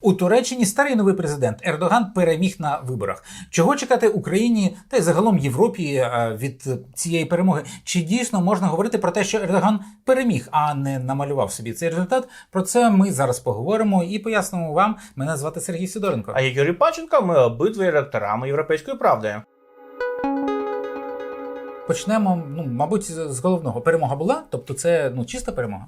У Туреччині старий новий президент Ердоган переміг на виборах. Чого чекати Україні та й загалом Європі е, від цієї перемоги? Чи дійсно можна говорити про те, що Ердоган переміг, а не намалював собі цей результат? Про це ми зараз поговоримо і пояснимо вам. Мене звати Сергій Сидоренко. А я Юрій Паченко, ми обидві редакторами європейської правди. Почнемо, ну мабуть, з з головного. Перемога була, тобто це ну чиста перемога.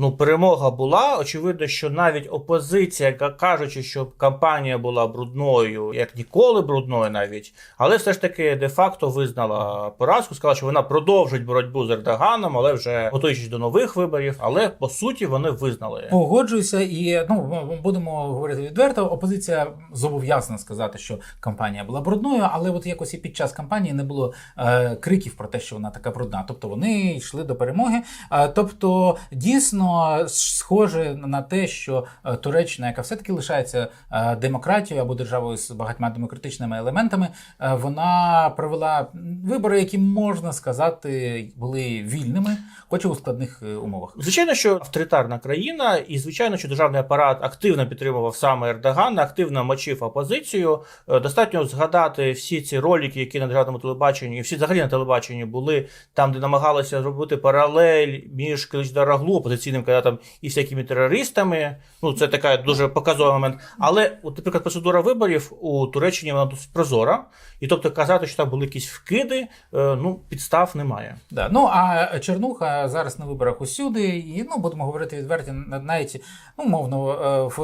Ну, перемога була. Очевидно, що навіть опозиція, кажучи, що кампанія була брудною, як ніколи брудною, навіть, але все ж таки де-факто визнала поразку, сказала, що вона продовжить боротьбу з Ердоганом, але вже готуючись до нових виборів. Але по суті вони визнали. Погоджуюся, і ну будемо говорити відверто. Опозиція зобов'язана сказати, що кампанія була брудною, але от якось і під час кампанії не було е, криків про те, що вона така брудна. Тобто вони йшли до перемоги. Е, тобто, дійсно схоже на те, що е, Туреччина, яка все-таки лишається е, демократією або державою з багатьма демократичними елементами, е, вона провела вибори, які можна сказати були вільними, хоч і у складних умовах. Звичайно, що авторитарна країна, і звичайно, що державний апарат активно підтримував саме Ердогана, активно мочив опозицію. Достатньо згадати всі ці ролики, які на державному телебаченні, і всі взагалі на телебаченні були там, де намагалися зробити паралель між Киличдараглу, опозиційним кандидатом і всякими терористами. Ну це така дуже показовий момент. Але, от, наприклад, процедура виборів у Туреччині вона досить прозора, і тобто казати, що там були якісь вкиди, е, ну підстав немає. Да. Ну а Чернуха зараз на виборах усюди, і ну будемо говорити відверто, навіть ну, умовно е, в,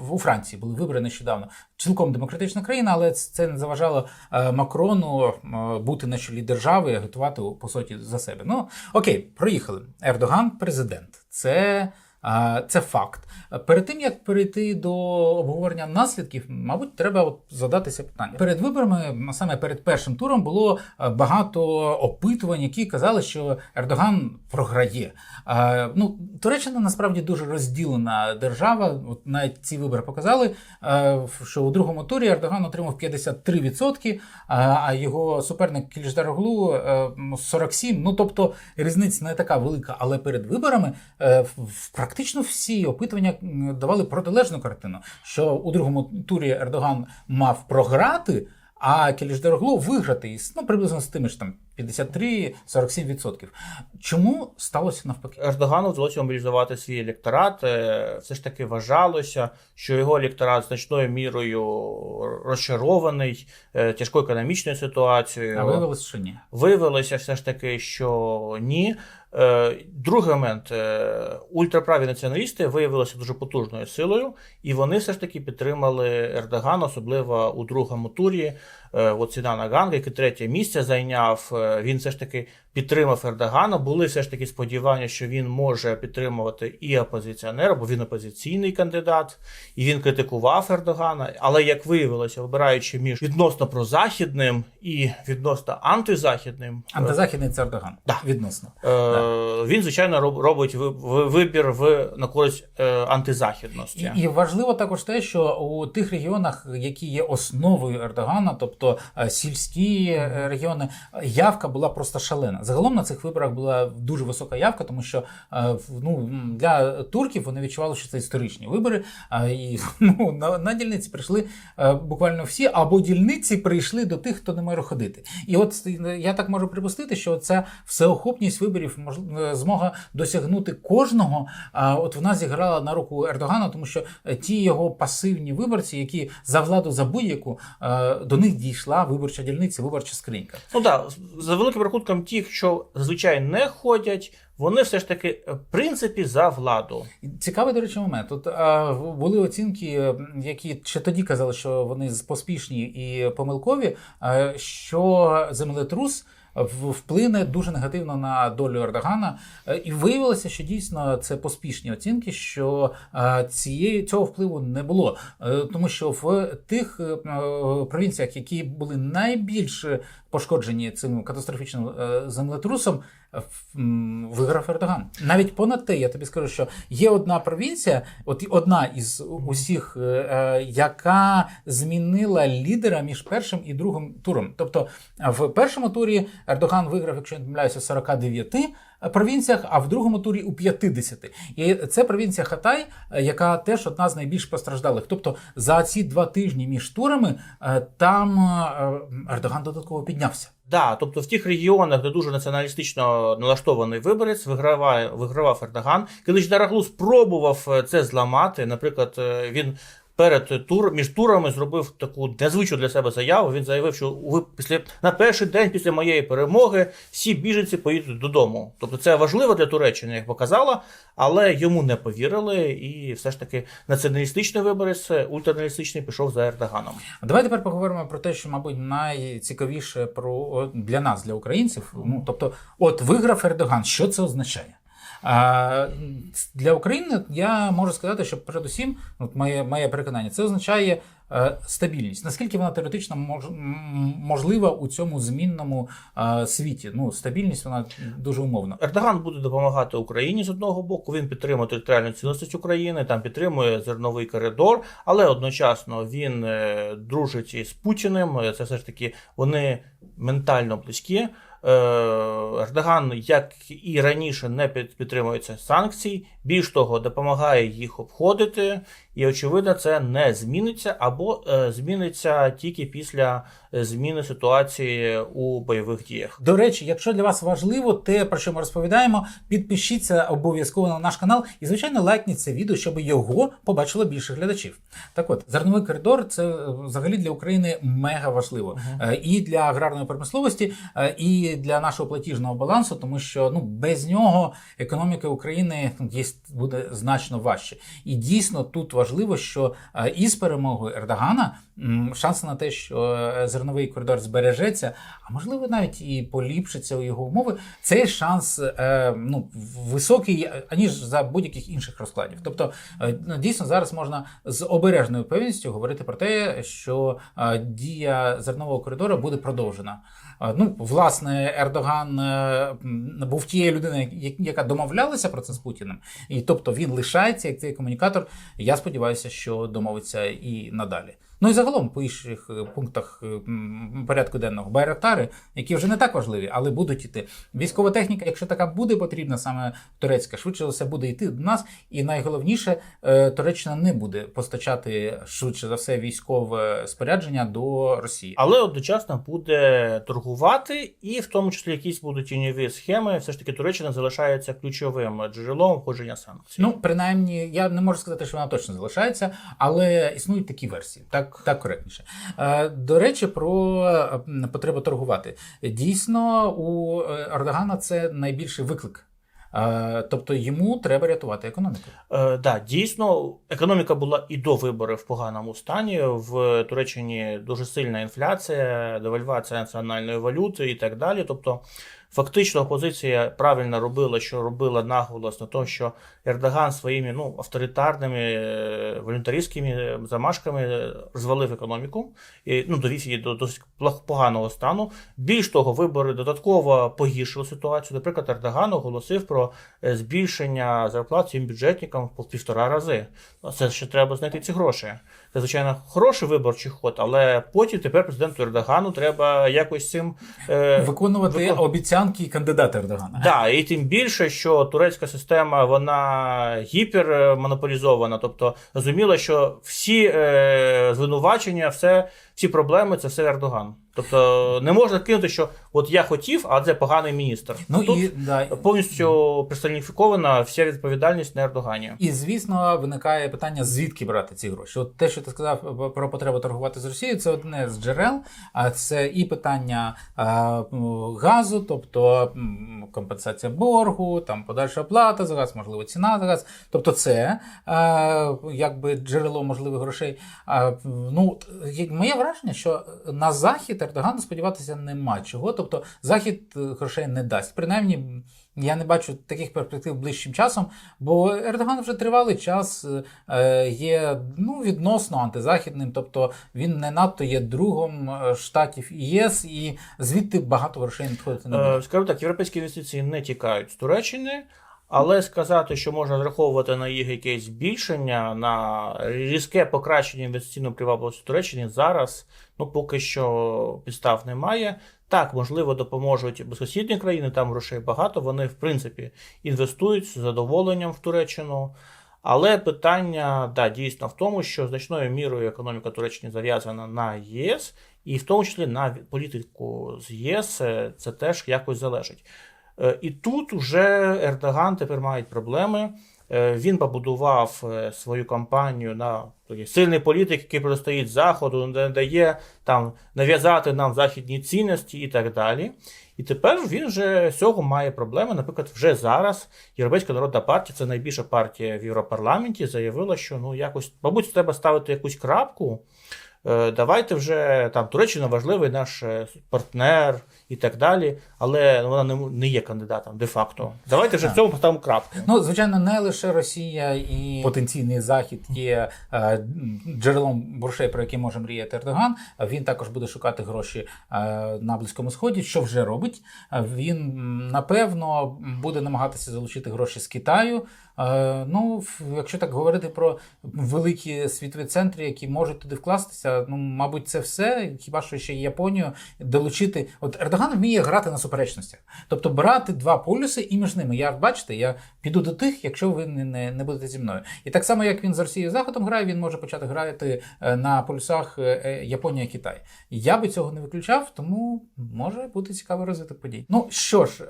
в у Франції були вибори нещодавно. Цілком демократична країна, але це не заважало е, Макрону бути на чолі держави і агітувати по суті за себе. Ну окей, проїхали. Ердоган президент. Це. Це факт. Перед тим як перейти до обговорення наслідків, мабуть, треба от задатися питання. Перед виборами, саме перед першим туром, було е, багато опитувань, які казали, що Ердоган програє. Ну, Туреччина насправді дуже розділена держава. От навіть ці вибори показали, е, що у другому турі Ердоган отримав 53%, а його суперник Кільждароглу 47%. Ну тобто різниця не така велика, але перед виборами е, в- в- практично всі опитування давали протилежну картину, що у другому турі Ердоган мав програти, а Кіліждароглу виграти із ну приблизно з тими ж там 53-47%. Чому сталося навпаки? Ердогану вдалося мобілізувати свій електорат. Е, Все ж таки вважалося, що його електорат значною мірою розчарований е, тяжкою економічною ситуацією. А виявилось, що ні. Виявилося все ж таки, що ні. Е, Другий момент е, ультраправі націоналісти виявилися дуже потужною силою, і вони все ж таки підтримали Ердогана, особливо у другому турі. Е, От Сідан Аганг, який третє місце зайняв, він все ж таки підтримав Ердогана. Були все ж таки сподівання, що він може підтримувати і опозиціонера, бо він опозиційний кандидат, і він критикував Ердогана. Але як виявилося, вибираючи між відносно прозахідним і відносно антизахідним, е, Антизахідний це Ердоган. Да. Відносно. Е, Він, звичайно, роб- робить ви- ви- вибір в на користь е, антизахідності. І, і важливо також те, що у тих регіонах, які є основою Ердогана, тобто е, сільські регіони, явка була просто шалена. Загалом на цих виборах була дуже висока явка, тому що е, ну, для турків вони відчували, що це історичні вибори. І ну, на, на дільниці прийшли е, буквально всі, або дільниці прийшли до тих, хто не може ходити. І от я так можу припустити, що ця всеохопність виборів е, змога досягнути кожного. От вона зіграла на руку Ердогана, тому що ті його пасивні виборці, які за владу за будь-яку до них дійшла виборча дільниця, виборча скринька. Ну так, за великим рахунком, ті, що зазвичай не ходять, вони все ж таки, е, в принципі, за владу. Цікавий, до речі, момент. Тут а, були оцінки, е, які ще тоді казали, що вони поспішні і помилкові, а, що землетрус. Вплине дуже негативно на долю Ердогана, Е, і виявилося, що дійсно це поспішні оцінки, що е, цієї цього впливу не було, Е, тому що в тих провінціях, які були найбільш пошкоджені цим катастрофічним землетрусом, виграв Ердоган. Навіть понад те, я тобі скажу, що є одна провінція, от одна із усіх, е, е, яка змінила лідера між першим і другим туром. Тобто е, в першому турі Ердоган виграв, якщо не помиляюся, 49 провінціях, а в другому турі у 50. І це провінція Хатай, е, яка теж одна з найбільш постраждалих. Тобто за ці два тижні між турами е, там е, Ердоган додатково піднявся. Да, тобто в тих регіонах, де дуже націоналістично налаштований виборець, виграває, вигравав Ердоган. Коли ж Дараглу спробував це зламати, наприклад, він. Перед тур між турами зробив таку незвичну для себе заяву. Він заявив, що ви після на перший день після моєї перемоги всі біженці поїдуть додому. Тобто це важливо для Туреччини, як показала, але йому не повірили, і все ж таки націоналістичний виборець, е, ультранаціоналістичний пішов за Ердоганом. Давай тепер поговоримо про те, що, мабуть, найцікавіше про для нас, для українців. Ну тобто, от виграв Ердоган, що це означає? Для України я можу сказати, що передусім, от моє, моє переконання, це означає е, стабільність. Наскільки вона теоретично мож, можлива у цьому змінному е, світі? Ну, стабільність вона дуже умовна. Ердоган буде допомагати Україні з одного боку. Він підтримує територіальну цілісність України, там підтримує зерновий коридор, але одночасно він е, дружить із Путіним. Це все ж таки вони ментально близькі. Е, Ердоган, як і раніше, не під- підтримується санкцій. Більш того, допомагає їх обходити, і очевидно, це не зміниться або е, зміниться тільки після е, зміни ситуації у бойових діях. До речі, якщо для вас важливо те, про що ми розповідаємо, підпишіться обов'язково на наш канал і, звичайно, лайкніть це відео, щоб його побачило більше глядачів. Так от, зерновий коридор це е, взагалі для України мега важливо. Е, І для аграрної промисловості, і для нашого платіжного балансу, тому що ну, без нього економіка України ну, є, буде значно важче. І дійсно тут важливо, що е, із перемогою Ердогана шанси на те, що е, зерновий коридор збережеться, а можливо навіть і поліпшиться у його умови. Цей шанс е, ну, високий, аніж за будь-яких інших розкладів. Тобто, ну, дійсно зараз можна з обережною певністю говорити про те, що дія зернового коридору буде продовжена. Ну, власне, Ердоган був тією людиною, яка домовлялася про це з Путіним, і тобто він лишається як цей комунікатор. Я сподіваюся, що домовиться і надалі. Ну і загалом по інших е, пунктах е, порядку денного байрактари, які вже не так важливі, але будуть іти. Військова техніка, якщо така буде потрібна, саме турецька, швидше за все буде йти до нас. І найголовніше, е, Туреччина не буде постачати швидше за все військове спорядження до Росії. Але одночасно буде торгувати, і в тому числі якісь будуть тіньові схеми. Все ж таки Туреччина залишається ключовим джерелом входження санкцій. Ну, принаймні, я не можу сказати, що вона точно залишається, але існують такі версії, так, так коректніше. Е, до речі, про потребу торгувати. Дійсно, у е, Ердогана це найбільший виклик. Е, тобто йому треба рятувати економіку. Е, да, дійсно, економіка була і до виборів в поганому стані. В Туреччині дуже сильна інфляція, девальвація національної валюти і так далі. Тобто, фактично, опозиція правильно робила, що робила наголос на тому, що Ердоган своїми ну, авторитарними е, волюнтаристськими замашками звалив економіку і ну, довів її до досить поганого стану. Більш того, вибори додатково погіршили ситуацію. Наприклад, Ердоган оголосив про е, збільшення зарплат цим бюджетникам в півтора рази. Ну, Це ще треба знайти ці гроші. Це, звичайно, хороший виборчий ход, але потім тепер президенту Ердогану треба якось цим е, Виконувати викон- обіцянки кандидата Ердогана. Да, і тим більше, що турецька система вона гіпермонополізована. Тобто зрозуміло, що всі е, звинувачення, все, всі проблеми це все Ердоган. Тобто не можна кинути, що от я хотів, а це поганий міністр. Ну Тут і да, повністю персоніфікована вся відповідальність на Ердогані. І звісно, виникає питання, звідки брати ці гроші. От те, що ти сказав про потребу торгувати з Росією, це одне з джерел. А це і питання а, газу, тобто компенсація боргу, там подальша оплата за газ, можливо, ціна за газ. Тобто, це а, якби джерело можливих грошей. Ну, моє враження, що на захід Ердогану сподіватися нема чого. Тобто, захід е, грошей не дасть. Принаймні. Я не бачу таких перспектив ближчим часом, бо Ердоган вже тривалий час е, є ну, відносно антизахідним, тобто він не надто є другом е, штатів ЄС, і звідти багато грошей надходити не буде. Скажу так, європейські інвестиції не тікають з Туреччини. Але сказати, що можна розраховувати на їх якесь збільшення, на різке покращення інвестиційної привабливості Туреччини зараз, ну поки що підстав немає. Так, можливо, допоможуть безсусідні країни, там грошей багато. Вони, в принципі, інвестують з задоволенням в Туреччину. Але питання да, дійсно в тому, що значною мірою економіка Туреччини зав'язана на ЄС, і в тому числі на політику з ЄС е, це теж якось залежить. Е, І тут вже Ердоган тепер має проблеми. Е, Він побудував е, свою кампанію на такий сильний політик, який протистоїть Заходу, не дає там нав'язати нам західні цінності і так далі. І тепер він вже з цього має проблеми. Наприклад, вже зараз Європейська народна партія, це найбільша партія в Європарламенті, заявила, що ну якось, мабуть, треба ставити якусь крапку. Давайте вже там Туреччина важливий наш партнер і так далі, але вона не, є кандидатом де-факто. Давайте вже в цьому поставимо крапку. Ну, звичайно, не лише Росія і потенційний захід є е, джерелом грошей, про які може мріяти Ердоган. Він також буде шукати гроші е, на Близькому Сході, що вже робить. Е, Він напевно буде намагатися залучити гроші з Китаю. Ну, якщо так говорити про великі світові центри, які можуть туди вкластися, ну мабуть, це все. Хіба що ще Японію долучити? От Ердоган вміє грати на суперечностях, тобто брати два полюси і між ними. Я бачите, я піду до тих, якщо ви не, не, не будете зі мною. І так само, як він з Росією Заходом грає, він може почати грати е, на полюсах е, е, Японія Китай. Я би цього не виключав, тому може бути цікавий розвиток подій. Ну що ж,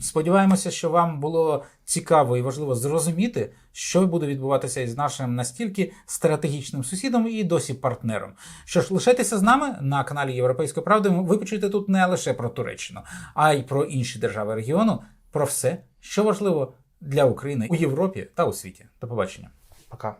сподіваємося, що вам було цікаво і важливо зрозуміти, що буде відбуватися із нашим настільки стратегічним сусідом і досі партнером. Що ж, лишайтеся з нами на каналі Європейської правди. Ви почуєте тут не лише про Туреччину, а й про інші держави регіону, про все, що важливо для України у Європі та у світі. До побачення. Пока.